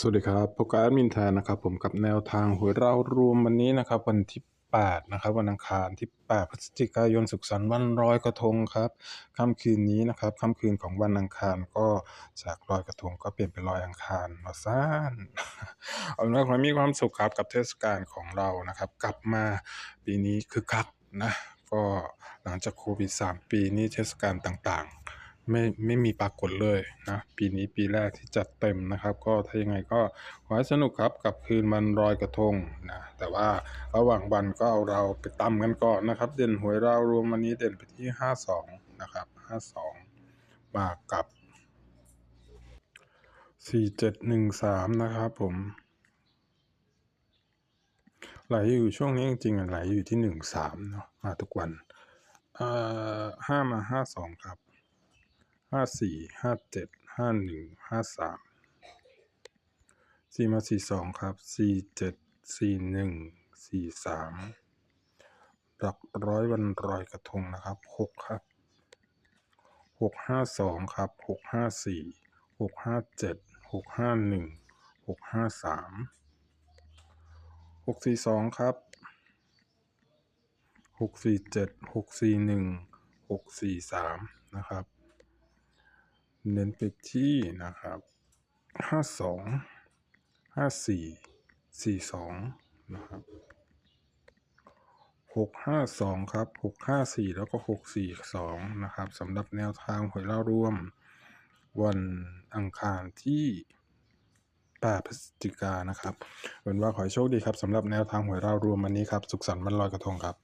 สวัสดีครับพบกับแอดมินแทนนะครับผมกับแนวทางหวยเรารวมวันนี้นะครับ วันที่ 8 นะครับ วันอังคารที่ 8 พฤศจิกายนสุขสันต์วันลอยกระทงครับค่ำคืนนี้นะครับค่ำคืนของวันอังคารก็จากลอยกระทงก็เปลี่ยนเป็นลอยอังคารมาซ่านเอาเป็นว่าขอให้มีความสุขครับกับเทศกาลของเรานะครับ กลับมาปีนี้คือคักนะก็หลังจากโควิด3ปีนี้เทศกาลต่างๆ ไม่ไม่มีปรากฏเลยนะปีนี้ปีแรกที่จัดเต็มนะครับ ก็ถ้ายังไงก็ขอให้สนุกครับกับคืนวันลอยกระทงนะแต่ว่าระหว่างวันก็เอาเราไปตำกันก่อนนะครับ เด่นหวยเรารวมวันนี้เด่นไปที่ 52 นะครับ 52 มากับ 4713 นะครับผมไหลอยู่ช่วงนี้จริงๆไหลอยู่ที่หนึ่งสามเนาะมาทุกวันเอ่อห้ามาห้าสองครับ ห้าสี่ห้าเจ็ดห้าหนึ่งห้าสามสี่มาสี่สองครับสี่เจ็ดสี่หนึ่งสี่สามหลักร้อยวันรอยกระทงนะครับหกครับหกห้าสองครับหกห้าสี่หกห้าเจ็ดหกห้าหนึ่งหกห้าสามหกสี่สองครับหกสี่เจ็ดหกสี่หนึ่งหกสี่สามนะครับ เน้นไปที่นะครับห้าสองห้าสี่สี่สองนะครับหกห้าสองครับหกห้าสี่แล้วก็หกสี่สองนะครับสำหรับแนวทางหวยเล่าร่วม วันอังคารที่8พฤศจิกานะครับเป็นว่าขอให้โชคดีครับสำหรับแนวทางหวยเรารวมวันนี้ครับ สุขสันต์วันลอยกระทงครับ